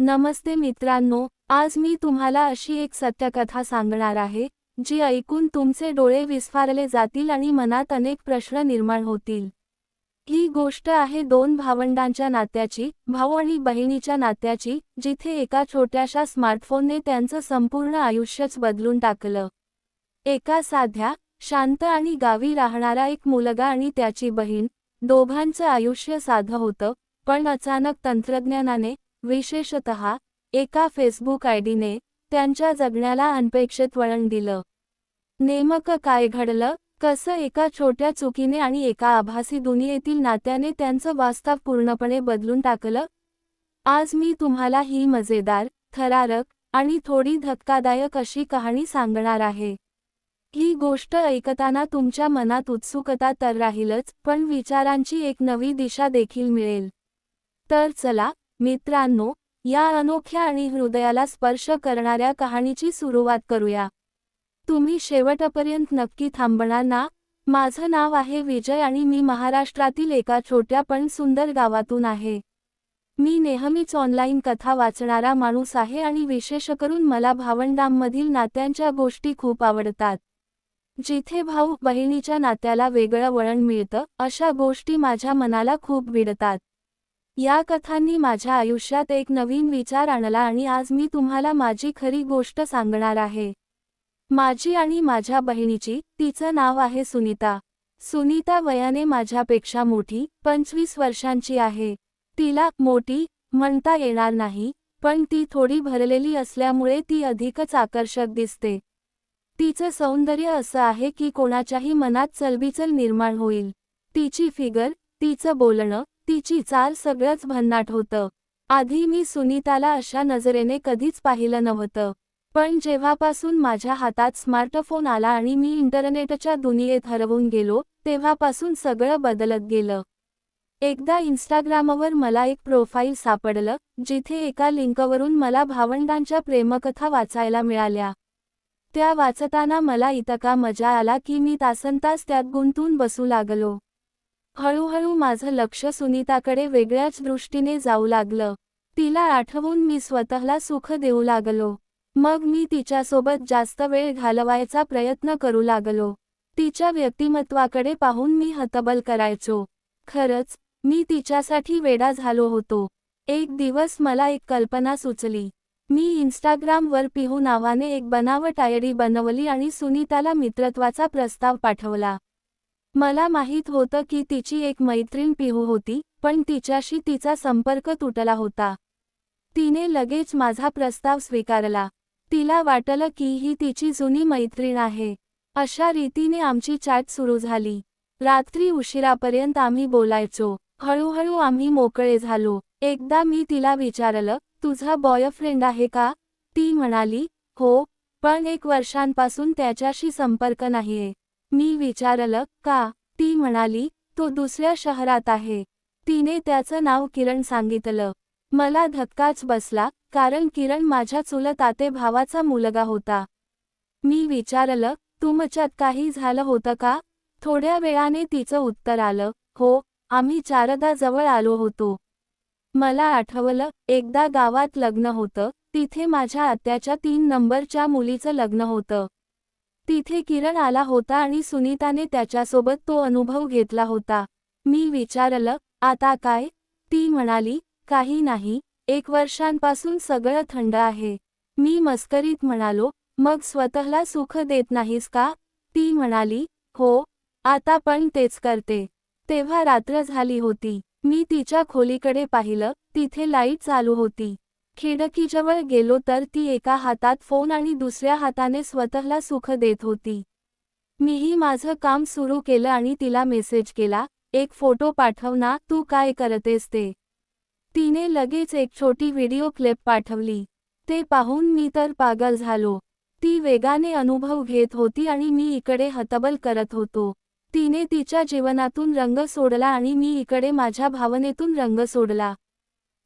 नमस्ते मित्रांनो आज मी तुम्हाला अशी एक सत्यकथा सांगणार आहे जी ऐकून तुमचे डोळे विस्फारले जातील आणि मनात अनेक प्रश्न निर्माण होतील. ही गोष्ट आहे दोन भावंडांच्या नात्याची भाऊ आणि बहिणीच्या नात्याची जिथे एका छोट्याशा स्मार्टफोनने त्यांचं संपूर्ण आयुष्यच बदलून टाकलं. एका साध्या शांत आणि गावी राहणारा एक मुलगा आणि त्याची बहीण दोघांचं आयुष्य साधं होतं पण अचानक तंत्रज्ञानाने विशेषत एका फेसबुक आयडीने त्यांच्या जगण्याला अनपेक्षित वळण दिलं. नेमकं काय घडलं कसं एका छोट्या चुकीने आणि एका आभासी दुनियेतील नात्याने त्यांचं वास्तव पूर्णपणे बदलून टाकलं? आज मी तुम्हाला ही मजेदार थरारक आणि थोडी धक्कादायक अशी कहाणी सांगणार आहे. ही गोष्ट ऐकताना तुमच्या मनात उत्सुकता तर राहीलच पण विचारांची एक नवी दिशा देखील मिळेल. तर चला मित्रांनो या अनोख्या आणि हृदयाला स्पर्श करणाऱ्या कहाणीची सुरुवात करूया. तुम्ही शेवटपर्यंत नक्की थांबणार ना? माझं नाव आहे विजय आणि मी महाराष्ट्रातील एका छोट्या पण सुंदर गावातून आहे. मी नेहमीच ऑनलाईन कथा वाचणारा माणूस आहे आणि विशेष करून मला भावंडांमधील नात्यांच्या गोष्टी खूप आवडतात. जिथे भाऊ बहिणीच्या नात्याला वेगळं वळण मिळतं अशा गोष्टी माझ्या मनाला खूप भिडतात या कथांनी माझ्या आयुष्यात एक नवीन विचार आणला आणि आज मी तुम्हाला माझी खरी गोष्ट सांगणार आहे. माझी आणि माझ्या बहिणीची तिचं नाव आहे सुनीता. सुनीता वयाने माझ्यापेक्षा मोठी पंचवीस वर्षांची आहे. तिला मोठी म्हणता येणार नाही पण ती थोडी भरलेली असल्यामुळे ती अधिकच आकर्षक दिसते. तिचं सौंदर्य असं आहे की कोणाच्याही मनात चलबिचल निर्माण होईल. तिची फिगर तिचं बोलणं तिची चाल सगळंच भन्नाट होतं. आधी मी सुनीताला अशा नजरेने कधीच पाहिलं नव्हतं. पण जेव्हापासून माझ्या हातात स्मार्टफोन आला आणि मी इंटरनेटच्या दुनियेत हरवून गेलो तेव्हापासून सगळं बदलत गेलं. एकदा इन्स्टाग्रामवर मला एक प्रोफाईल सापडलं जिथे एका लिंकवरून मला भावंडांच्या प्रेमकथा वाचायला मिळाल्या. त्या वाचताना मला इतका मजा आला की मी तासनतास त्यात गुंतून बसू लागलो. हळूहळू माझं लक्ष सुनीताकडे वेगळ्याच दृष्टीने जाऊ लागलं. तिला आठवून मी स्वतःला सुख देऊ लागलो. मग मी तिच्यासोबत जास्त वेळ घालवायचा प्रयत्न करू लागलो. तिच्या व्यक्तिमत्वाकडे पाहून मी हतबल करायचो. खरंच मी तिच्यासाठी वेडा झालो होतो. एक दिवस मला एक कल्पना सुचली. मी इंस्टाग्रामवर पिहू नावाने एक बनावट आयडी बनवली आणि सुनीताला मित्रत्वाचा प्रस्ताव पाठवला. मला माहीत होतं की तिची एक मैत्रीण पिहू होती पण तिच्याशी तिचा संपर्क तुटला होता. तिने लगेच माझा प्रस्ताव स्वीकारला. तिला वाटलं की ही तिची जुनी मैत्रीण आहे. अशा रीतीने आमची चॅट सुरू झाली. रात्री उशिरापर्यंत आम्ही बोलायचो. हळूहळू आम्ही मोकळे झालो. एकदा मी तिला विचारलं तुझा बॉयफ्रेंड आहे का? ती म्हणाली हो पण एक वर्षांपासून त्याच्याशी संपर्क नाहीये. मी विचारलं का? ती म्हणाली तो दुसऱ्या शहरात आहे. तिने त्याचं नाव किरण सांगितलं. मला धक्काच बसला कारण किरण माझ्या चुलत आते भावाचा मुलगा होता. मी विचारलं तुमच्यात काही झालं होतं का? थोड्या वेळाने तिचं उत्तर आलं हो आम्ही चारदा जवळ आलो होतो. मला आठवलं एकदा गावात लग्न होतं तिथे माझ्या आत्याच्या तीन नंबरच्या मुलीचं लग्न होतं. तिथे किरण आला होता आणि सुनीताने त्याच्यासोबत तो अनुभव घेतला होता. मी विचारलं आता काय? ती म्हणाली काही नाही एक वर्षांपासून सगळं थंड आहे. मी मस्करीत म्हणालो मग स्वतःला सुख देत नाहीस का? ती म्हणाली हो आता पण तेच करते. तेव्हा रात्र झाली होती. मी तिच्या खोलीकडे पाहिलं तिथे लाइट चालू होती. खिडकीजवळ गेलो तर ती एका हातात फोन आणि दुसऱ्या हाताने स्वतःला सुख देत होती. मीही माझं काम सुरू केलं आणि तिला मेसेज केला एक फोटो पाठव ना तू काय करतेस ते? तिने लगेच एक छोटी व्हिडिओ क्लिप पाठवली. ते पाहून मी तर पागल झालो. ती वेगाने अनुभव घेत होती आणि मी इकडे हतबल करत होतो. तिने तिच्या जीवनातून रंग सोडला आणि मी इकडे माझ्या भावनेतून रंग सोडला.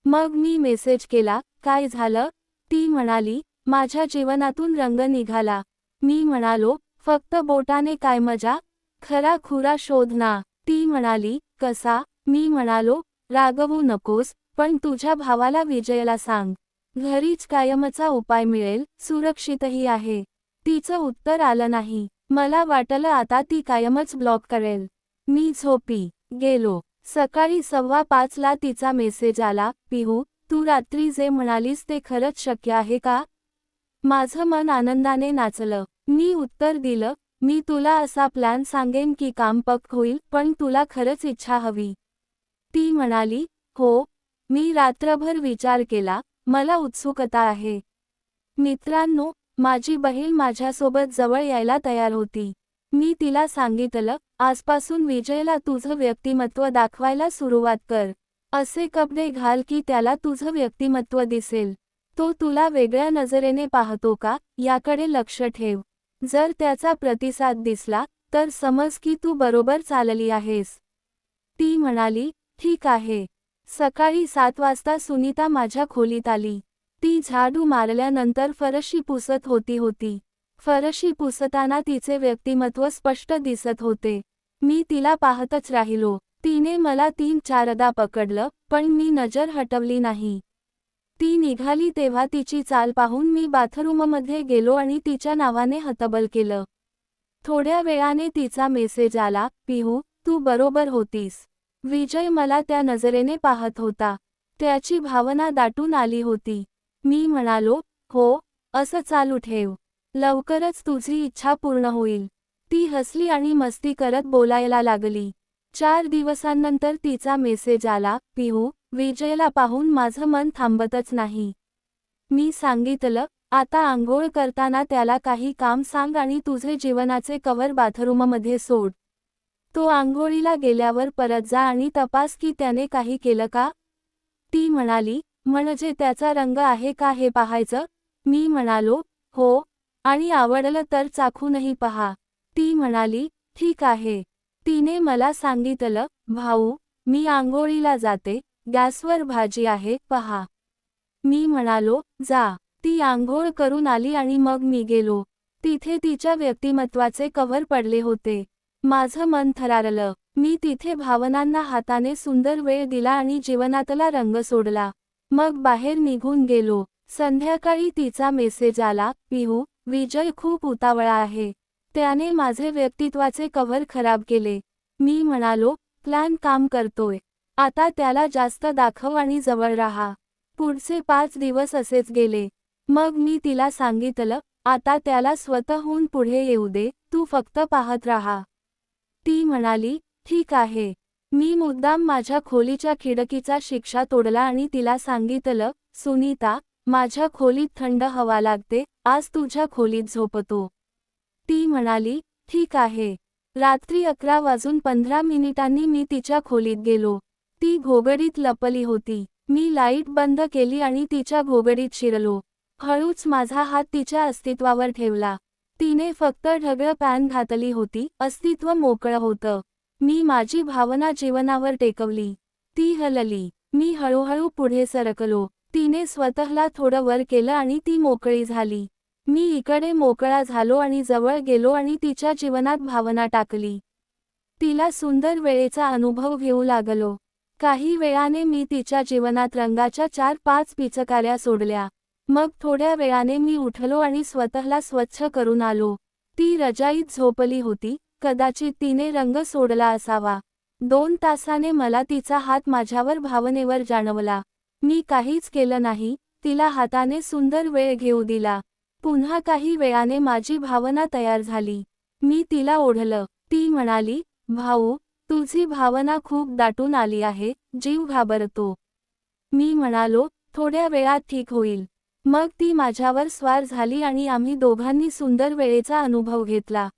मग मी मेसेज केला काय झालं? ती म्हणाली माझ्या जीवनातून रंग निघाला. मी म्हणालो फक्त बोटाने काय मजा? खरा खुरा शोध ना. ती म्हणाली कसा? मी म्हणालो रागवू नकोस पण तुझ्या भावाला विजयला सांग. घरीच कायमचा उपाय मिळेल सुरक्षितही आहे. तिचं उत्तर आलं नाही. मला वाटलं आता ती कायमच ब्लॉक करेल. मी झोपी गेलो. सकाळी सव्वा पाचला तिचा मेसेज आला पिहू तू रात्री जे म्हणालीस ते खरंच शक्य आहे का? माझं मन आनंदाने नाचलं. मी उत्तर दिलं मी तुला असा प्लॅन सांगेन की काम पक होईल पण तुला खरंच इच्छा हवी. ती म्हणाली हो. मी रात्रभर विचार केला मला उत्सुकता आहे. मित्रांनो माझी बहीण माझ्यासोबत जवळ यायला तयार होती. मी तिला सांगितलं आजपासून विजयला तुझं व्यक्तिमत्व दाखवायला सुरुवात कर. असे कपडे घाल की त्याला तुझं व्यक्तिमत्व दिसेल. तो तुला वेगळ्या नजरेने पाहतो का याकडे लक्ष ठेव. जर त्याचा प्रतिसाद दिसला तर समज की तू बरोबर चालली आहेस. ती म्हणाली ठीक आहे. सकाळी सात वाजता सुनीता माझ्या खोलीत आली. ती झाडू मारल्यानंतर फरशी पुसत होती होती. फरशी पुसताना तिचे व्यक्तिमत्व स्पष्ट दिसत होते. मी तिला पाहतच राहिलो. तिने मला तीन चारदा पकडलं पण मी नजर हटवली नाही. ती निघाली तेव्हा तिची चाल पाहून मी बाथरूममध्ये गेलो आणि तिच्या नावाने हतबल केलं. थोड्या वेळाने तिचा मेसेज आला पिहू तू बरोबर होतीस. विजय मला त्या नजरेने पाहत होता. त्याची भावना दाटून आली होती. मी म्हणालो हो असं चालू ठेव. लवकरच तुझी इच्छा पूर्ण होईल. ती हसली आणि मस्ती करत बोलायला लागली. चार दिवसांनंतर तिचा मेसेज आला पिहू विजयला पाहून माझं मन थांबतच नाही. मी सांगितलं आता आंघोळ करताना त्याला काही काम सांग आणि तुझे जीवनाचे कवर बाथरूममध्ये सोड. तो आंघोळीला गेल्यावर परत जा आणि तपास की त्याने काही केलं का? ती म्हणाली म्हणजे त्याचा रंग आहे का हे पाहायचं? मी म्हणालो हो. आणि आवडलं तर चाखूनही पहा. ती म्हणाली ठीक आहे. तिने मला सांगितलं भाऊ मी आंघोळीला जाते गॅसवर भाजी आहे पहा. मी म्हणालो जा. ती आंघोळ करून आली आणि मग मी गेलो. तिथे तिच्या व्यक्तिमत्वाचे कव्हर पडले होते. माझं मन थरारलं. मी तिथे भावनांना हाताने सुंदर वेळ दिला आणि जीवनातला रंग सोडला. मग बाहेर निघून गेलो. संध्याकाळी तिचा मेसेज आला पिहू विजय खूप उतावळा आहे. त्याने माझे व्यक्तित्वाचे कव्हर खराब केले. मी म्हणालो प्लॅन काम करतोय. आता त्याला जास्त दाखव आणि जवळ राहा. पुढचे पाच दिवस असेच गेले. मग मी तिला सांगितलं आता त्याला स्वतःहून पुढे येऊ दे तू फक्त पाहत राहा ती म्हणाली ठीक आहे मी मुद्दाम माझ्या खोलीच्या खिडकीचा शिक्षा तोडला आणि तिला सांगितलं सुनीता माझ्या खोलीत थंड हवा लागते आज तुझ्या खोलीत झोपतो. ती म्हणाली ठीक आहे. रात्री अकरा वाजून पंधरा मिनिटांनी मी तिच्या खोलीत गेलो. ती घोगडीत लपली होती. मी लाइट बंद केली आणि तिच्या घोगडीत शिरलो. हळूच माझा हात तिच्या अस्तित्वावर ठेवला. तिने फक्त ढगळ पॅन घातली होती. अस्तित्व मोकळं होतं. मी माझी भावना जीवनावर टेकवली. ती हलली. मी हळूहळू पुढे सरकलो. तिने स्वतःला थोडं वर केलं आणि ती मोकळी झाली. मी इकडे मोकळा झालो आणि जवळ गेलो आणि तिच्या जीवनात भावना टाकली. तिला सुंदर वेळेचा अनुभव घेऊ लागलो. काही वेळाने मी तिच्या जीवनात रंगाच्या चार पाच पिचकाऱ्या सोडल्या. मग थोड्या वेळाने मी उठलो आणि स्वतःला स्वच्छ करून आलो. ती रजाईत झोपली होती. कदाचित तिने रंग सोडला असावा. दोन तासाने मला तिचा हात माझ्यावर भावनेवर जाणवला. मी काहीच केलं नाही. तिला हाताने सुंदर वेळ घेऊ दिला. पुन्हा काही वेळाने माझी भावना तयार झाली. मी तिला ओढलं. ती म्हणाली भाऊ तुझी भावना खूप दाटून आली आहे जीव घाबरतो. मी म्हणालो थोड्या वेळात ठीक होईल. मग ती माझ्यावर स्वार झाली आणि आम्ही दोघांनी सुंदर वेळेचा अनुभव घेतला.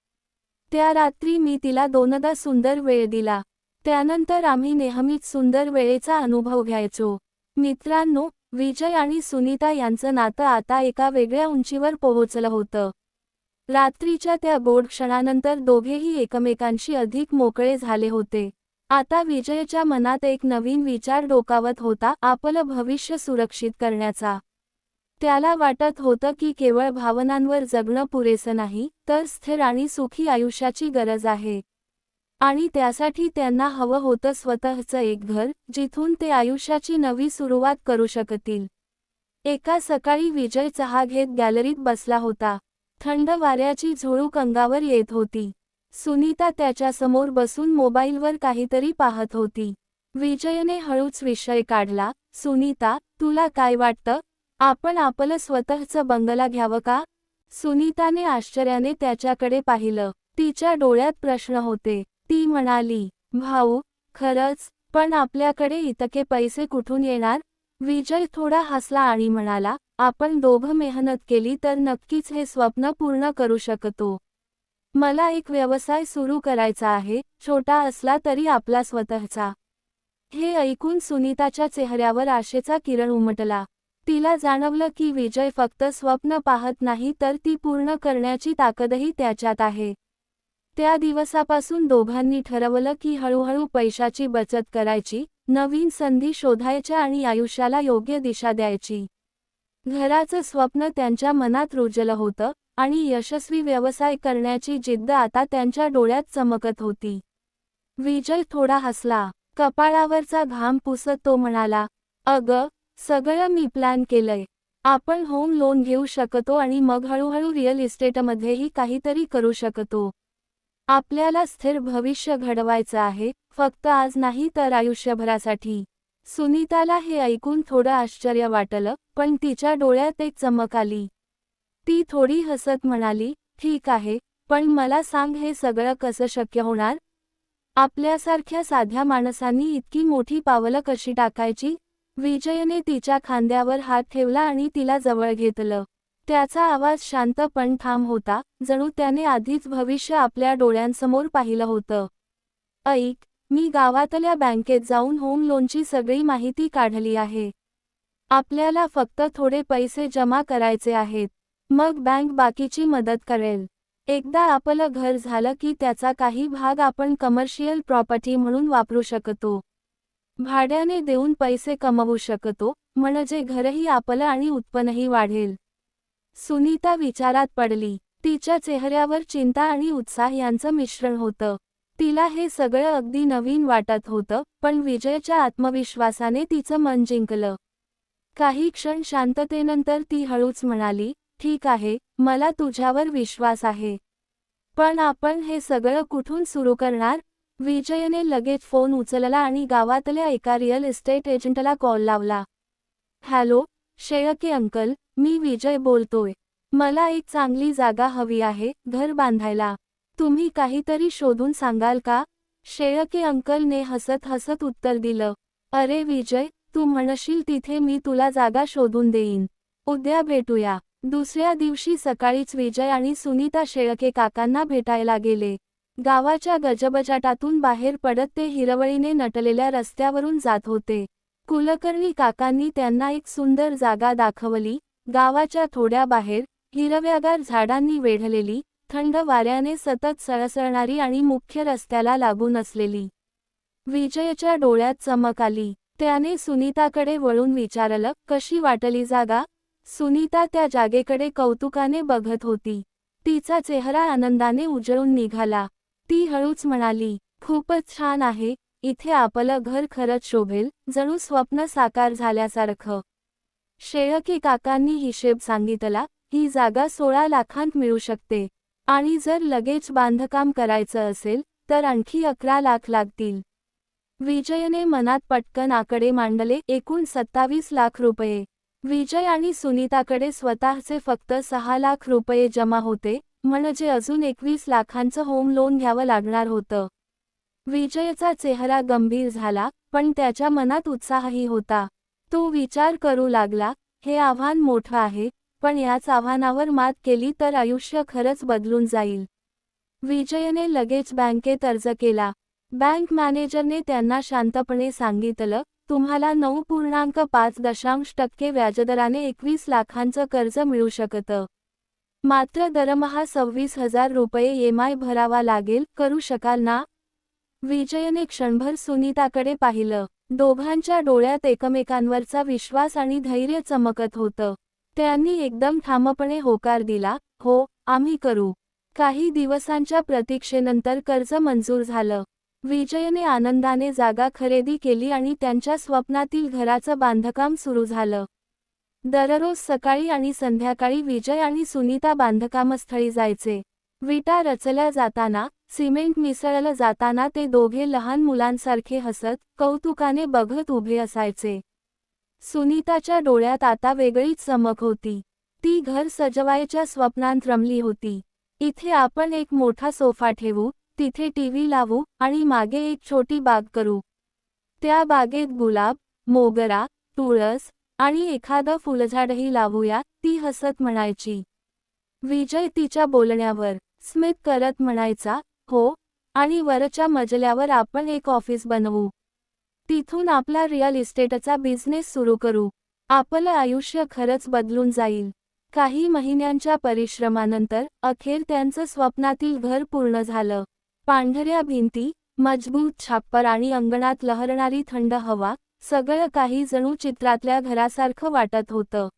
त्या रात्री मी तिला दोनदा सुंदर वेळ दिला. त्यानंतर आम्ही नेहमीच सुंदर वेळेचा अनुभव घ्यायचो. मित्रांनो विजय आणि सुनीता यांचं नातं आता एका वेगळ्या उंचीवर पोहोचलं होतं. रात्रीच्या त्या गोड क्षणानंतर दोघेही एकमेकांशी अधिक मोकळे झाले होते. आता विजयच्या मनात एक नवीन विचार डोकावत होता आपलं भविष्य सुरक्षित करण्याचा. त्याला वाटत होतं की केवळ भावनांवर जगणं पुरेसं नाही तर स्थिर आणि सुखी आयुष्याची गरज आहे. आणि त्यासाठी त्यांना हवं होतं स्वतःचं एक घर जिथून ते आयुष्याची नवी सुरुवात करू शकतील. एका सकाळी विजय चहा घेत गॅलरीत बसला होता. थंड वाऱ्याची झुळूक अंगावर येत होती. सुनीता त्याच्यासमोर बसून मोबाईलवर काहीतरी पाहत होती. विजयने हळूच विषय काढला सुनीता तुला काय वाटतं? आपण आपलं स्वतःचं बंगला घ्यावं का? सुनीताने आश्चर्याने त्याच्याकडे पाहिलं. तिच्या डोळ्यात प्रश्न होते. ती म्हणाली भाऊ खरंच पण आपल्याकडे इतके पैसे कुठून येणार? विजय थोडा हसला आणि म्हणाला आपण दोघं मेहनत केली तर नक्कीच हे स्वप्न पूर्ण करू शकतो. मला एक व्यवसाय सुरू करायचा आहे छोटा असला तरी आपला स्वतःचा. हे ऐकून सुनीताच्या चेहऱ्यावर आशेचा किरण उमटला. तिला जाणवलं की विजय फक्त स्वप्न पाहत नाही तर ती पूर्ण करण्याची ताकदही त्याच्यात आहे. त्या दिवसापासून दोघांनी ठरवलं की हळूहळू पैशाची बचत करायची नवीन संधी शोधायच्या आणि आयुष्याला योग्य दिशा द्यायची. घराचं स्वप्न त्यांच्या मनात रुजलं होतं आणि यशस्वी व्यवसाय करण्याची जिद्द आता त्यांच्या डोळ्यात चमकत होती. विजय थोडा हसला. कपाळावरचा घाम पुसत तो म्हणाला अग सगळं मी प्लॅन केलंय. आपण होम लोन घेऊ शकतो आणि मग हळूहळू रिअल इस्टेटमध्येही काहीतरी करू शकतो. आपल्याला स्थिर भविष्य घडवायचं आहे फक्त आज नाही तर आयुष्यभरासाठी. सुनीताला हे ऐकून थोडं आश्चर्य वाटलं पण तिच्या डोळ्यात एक चमक आली. ती थोडी हसत म्हणाली ठीक आहे पण मला सांग हे सगळं कसं शक्य होणार? आपल्यासारख्या साध्या माणसांनी इतकी मोठी पावलं कशी टाकायची? विजयने तिच्या खांद्यावर हात ठेवला आणि तिला जवळ घेतलं. त्याचा आवाज शांत पण ठाम होता जणू त्याने आधीच भविष्य आपल्या डोळ्यांसमोर पाहिलं होतं. ऐक मी गावातल्या बँकेत जाऊन होम लोनची सगळी माहिती काढली आहे. आपल्याला फक्त थोडे पैसे जमा करायचे आहेत. मग बँक बाकीची मदत करेल. एकदा आपलं घर झालं की त्याचा काही भाग आपण कमर्शियल प्रॉपर्टी म्हणून वापरू शकतो. भाड्याने देऊन पैसे कमवू शकतो म्हणजे घरही आपलं आणि उत्पन्नही वाढेल. सुनीता विचारात पडली. तिच्या चेहऱ्यावर चिंता आणि उत्साह यांचं मिश्रण होतं. तिला हे सगळं अगदी नवीन वाटत होतं पण विजयच्या आत्मविश्वासाने तिचं मन जिंकलं. काही क्षण शांततेनंतर ती हळूच म्हणाली ठीक आहे मला तुझ्यावर विश्वास आहे. पण आपण हे सगळं कुठून सुरू करणार? विजयने लगेच फोन उचलला आणि गावातल्या एका रिअल इस्टेट एजंटला कॉल लावला. हॅलो शेळके अंकल मी विजय बोलतोय. मला एक चांगली जागा हवी आहे घर बांधायला. तुम्ही काहीतरी शोधून सांगाल का? शेळके अंकलने हसत हसत उत्तर दिलं. अरे विजय तू म्हणशील तिथे मी तुला जागा शोधून देईन. उद्या भेटूया. दुसऱ्या दिवशी सकाळीच विजय आणि सुनीता शेळके काकांना भेटायला गेले. गावाच्या गजबजाटातून बाहेर पडत ते हिरवळीने नटलेल्या रस्त्यावरून जात होते. कुलकर्णी काकांनी त्यांना एक सुंदर जागा दाखवली गावाच्या थोड्या बाहेर हिरव्यागार झाडांनी वेढलेली थंड वाऱ्याने सतत सळसळणारी आणि मुख्य रस्त्याला लागून असलेली. विजयच्या डोळ्यात चमक आली. त्याने सुनीताकडे वळून विचारलं कशी वाटली जागा? सुनीता त्या जागेकडे कौतुकाने बघत होती. तिचा चेहरा आनंदाने उजळून निघाला. ती हळूच म्हणाली खूपच छान आहे. इथे आपलं घर खरंच शोभेल. जणू स्वप्न साकार झाल्यासारखं. शेळके काकांनी हिशेब सांगितला ही जागा सोळा लाखांत मिळू शकते. आणि जर लगेच बांधकाम करायचं असेल तर आणखी अकरा लाख लागतील. विजयने मनात पटकन आकडे मांडले एकूण सत्तावीस लाख रुपये. विजय आणि सुनीताकडे स्वतःचे फक्त सहा लाख रुपये जमा होते म्हणजे अजून एकवीस लाखांचं होम लोन घ्यावं लागणार होतं. विजयचा चेहरा गंभीर झाला पण त्याच्या मनात उत्साहही होता. तो विचार करू लागला हे आव्हान मोठं आहे पण याच आव्हानावर मात केली तर आयुष्य खरंच बदलून जाईल. विजयने लगेच बँकेत अर्ज केला. बँक मॅनेजरने त्यांना शांतपणे सांगितलं तुम्हाला नऊ पूर्णांक पाच दशांश टक्के व्याजदराने एकवीस लाखांचं कर्ज मिळू शकतं. मात्र दरमहा सव्वीस हजार रुपये एमआय भरावा लागेल करू शकाल ना? विजयने क्षणभर सुनीताकडे पाहिलं. दोघांच्या डोळ्यात एकमेकांवरचा विश्वास आणि धैर्य चमकत होतं. त्यांनी एकदम ठामपणे होकार दिला हो आम्ही करू. काही दिवसांच्या प्रतीक्षेनंतर कर्ज मंजूर झालं. विजयने आनंदाने जागा खरेदी केली आणि त्यांच्या स्वप्नातील घराचं बांधकाम सुरू झालं. दररोज सकाळी आणि संध्याकाळी विजय आणि सुनीता बांधकामस्थळी जायचे. विटा रचल्या जाताना सिमेंट मिसळला जाताना ते दोघे लहान मुलांसारखे हसत कौतुकाने बघत उभे असायचे. सुनीताच्या डोळ्यात आता वेगळीच चमक होती. ती घर सजवायच्या स्वप्नांत रमली होती. इथे आपण एक मोठा सोफा ठेवू तिथे टीव्ही लावू आणि मागे एक छोटी बाग करू. त्या बागेत गुलाब मोगरा तुळस आणि एखादं फुलझाडही लावूया ती हसत म्हणायची. विजय तिच्या बोलण्यावर स्मित करत म्हणायचा हो आणि वरच्या मजल्यावर आपण एक ऑफिस बनवू. तिथून आपला रिअल इस्टेटचा बिझनेस सुरू करू. आपलं आयुष्य खरंच बदलून जाईल. काही महिन्यांच्या परिश्रमानंतर अखेर त्यांचं स्वप्नातील घर पूर्ण झालं. पांढऱ्या भिंती मजबूत छाप्पर आणि अंगणात लहरणारी थंड हवा सगळं काही जणू चित्रातल्या घरासारखं वाटत होतं.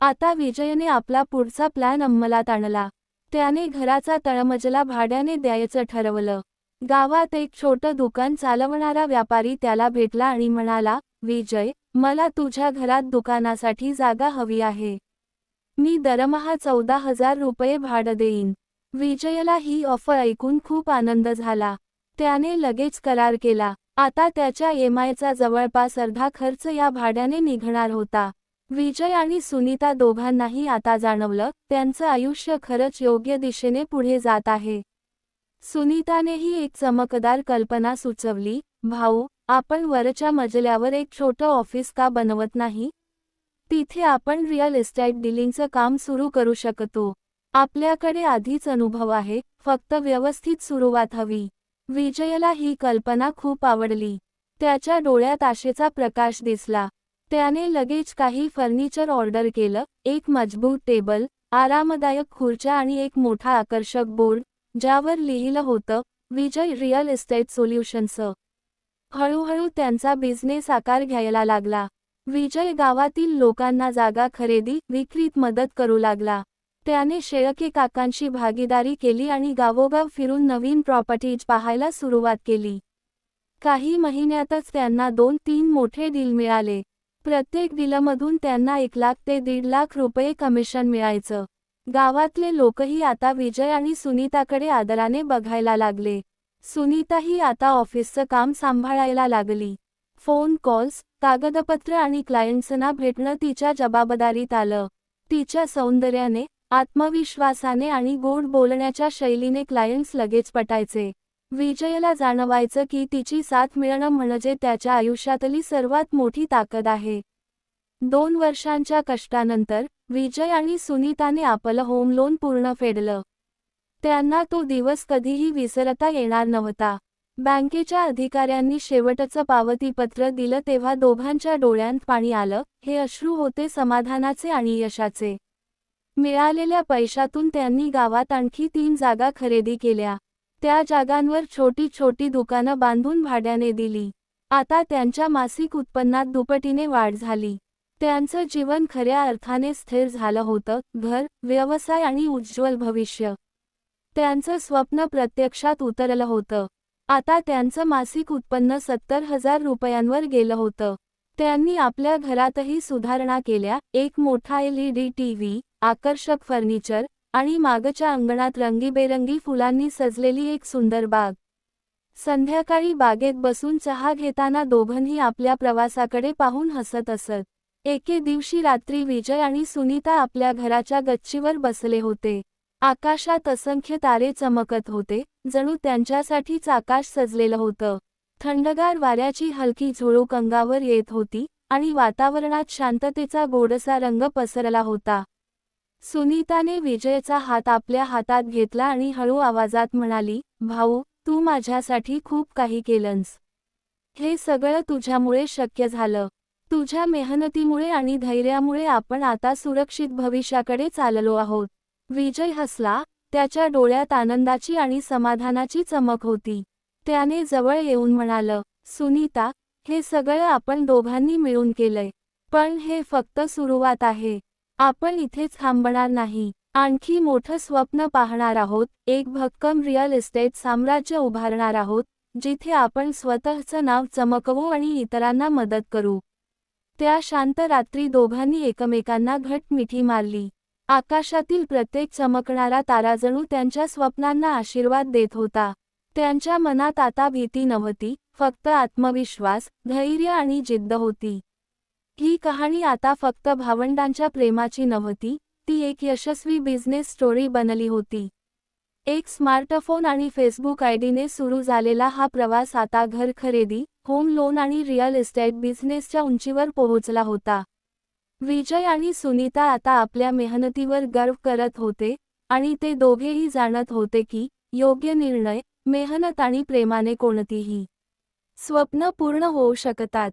आता विजयने आपला पुढचा प्लॅन अंमलात आणला. त्याने घराचा तळमजला भाड्याने द्यायचं ठरवलं. गावात एक छोटं दुकान चालवणारा व्यापारी त्याला भेटला आणि म्हणाला विजय मला तुझ्या घरात दुकानासाठी जागा हवी आहे. मी दरमहा चौदा हजार रुपये भाडं देईन. विजयला ही ऑफर ऐकून खूप आनंद झाला. त्याने लगेच करार केला. आता त्याच्या एमआयचा जवळपास अर्धा खर्च या भाड्याने निघणार होता. विजय आणि सुनीता दोघांनाही आता जाणवलं त्यांचं आयुष्य खरंच योग्य दिशेने पुढे जात आहे. सुनीतानेही एक चमकदार कल्पना सुचवली भाऊ आपण वरच्या मजल्यावर एक छोटं ऑफिस का बनवत नाही? तिथे आपण रिअल इस्टेट डिलिंगचं काम सुरू करू शकतो. आपल्याकडे आधीच अनुभव आहे फक्त व्यवस्थित सुरुवात हवी. विजयला ही कल्पना खूप आवडली. त्याच्या डोळ्यात आशेचा प्रकाश दिसला. त्याने लगेच काही फर्निचर ऑर्डर केलं एक मजबूत टेबल आरामदायक खुर्च्या आणि एक मोठा आकर्षक बोर्ड ज्यावर लिहिलं होतं विजय रिअल इस्टेट सोल्युशन्स. हळूहळू त्यांचा बिझनेस आकार घ्यायला लागला. विजय गावातील लोकांना जागा खरेदी विक्रीत मदत करू लागला. त्याने शेळके काकांशी भागीदारी केली आणि गावोगाव फिरून नवीन प्रॉपर्टीज पाहायला सुरुवात केली. काही महिन्यातच त्यांना दोन तीन मोठे डील मिळाले. प्रत्येक डीलमधून त्यांना एक लाख ते दीड लाख रुपये कमिशन मिळायचं. गावातले लोकही आता विजय आणि सुनीताकडे आदराने बघायला लागले. सुनीताही आता ऑफिसचं काम सांभाळायला लागली. फोन कॉल्स कागदपत्र आणि क्लायंट्सना भेटणं तिच्या जबाबदारीत आलं. तिच्या सौंदर्याने आत्मविश्वासाने आणि गोड बोलण्याच्या शैलीने क्लायंट्स लगेच पटायचे. विजयला जाणवायचं की तिची साथ मिळणं म्हणजे त्याच्या आयुष्यातली सर्वात मोठी ताकद आहे. दोन वर्षांच्या कष्टानंतर विजय आणि सुनीताने आपलं होम लोन पूर्ण फेडलं. त्यांना तो दिवस कधीही विसरता येणार नव्हता. बँकेच्या अधिकाऱ्यांनी शेवटचं पावतीपत्र दिलं तेव्हा दोघांच्या डोळ्यांत पाणी आलं हे अश्रू होते समाधानाचे आणि यशाचे. मिळालेल्या पैशातून त्यांनी गावात आणखी तीन जागा खरेदी केल्या. त्या जागांवर छोटी छोटी दुकानं बांधून भाड्याने दिली. आता त्यांच्या मासिक उत्पन्नात दुपटीने वाढ झाली. त्यांचं जीवन खऱ्या अर्थाने स्थिर झालं होतं घर व्यवसाय आणि उज्ज्वल भविष्य. त्यांचं स्वप्न प्रत्यक्षात उतरलं होतं. आता त्यांचं मासिक उत्पन्न सत्तर हजार रुपयांवर गेलं होतं. त्यांनी आपल्या घरातही सुधारणा केल्या एक मोठा एलईडी टीव्ही आकर्षक फर्निचर आणि मागच्या अंगणात रंगीबेरंगी फुलांनी सजलेली एक सुंदर बाग. संध्याकाळी बागेत बसून चहा घेताना दोघंही आपल्या प्रवासाकडे पाहून हसत असत. एके दिवशी रात्री विजय आणि सुनीता आपल्या घराच्या गच्चीवर बसले होते. आकाशात असंख्य तारे चमकत होते जणू त्यांच्यासाठीच आकाश सजलेलं होतं. थंडगार वाऱ्याची हलकी झुळूक अंगावर येत होती आणि वातावरणात शांततेचा गोडसा रंग पसरला होता. सुनीताने विजयचा हात आपल्या हातात घेतला आणि हळू आवाजात म्हणाली भाऊ तू माझ्यासाठी खूप काही केलंस. हे सगळं तुझ्यामुळे शक्य झालं. तुझ्या मेहनतीमुळे आणि धैर्यामुळे आपण आता सुरक्षित भविष्याकडे चाललो आहोत. विजय हसला त्याच्या डोळ्यात आनंदाची आणि समाधानाची चमक होती. त्याने जवळ येऊन म्हणालं सुनीता हे सगळं आपण दोघांनी मिळून केलंय. पण हे फक्त सुरुवात आहे. आपण इथेच थांबणार नाही. आणखी मोठं स्वप्न पाहणार आहोत. एक भक्कम रिअल इस्टेट साम्राज्य उभारणार आहोत जिथे आपण स्वतःचं नाव चमकवू आणि इतरांना मदत करू. त्या शांत रात्री दोघांनी एकमेकांना घट मिठी मारली. आकाशातील प्रत्येक चमकणारा तारा जणू त्यांच्या स्वप्नांना आशीर्वाद देत होता. त्यांच्या मनात आता भीती नव्हती फक्त आत्मविश्वास धैर्य आणि जिद्द होती. ही कहाणी आता फक्त भावंडांच्या प्रेमाची नव्हती ती एक यशस्वी बिझनेस स्टोरी बनली होती. एक स्मार्टफोन आणि फेसबुक आयडीने सुरू झालेला हा प्रवास आता घर खरेदी होम लोन आणि रिअल इस्टेट बिझनेसच्या उंचीवर पोहोचला होता. विजय आणि सुनीता आता आपल्या मेहनतीवर गर्व करत होते आणि ते दोघेही जाणत होते की योग्य निर्णय मेहनत आणि प्रेमाने कोणतीही स्वप्न पूर्ण होऊ शकतात.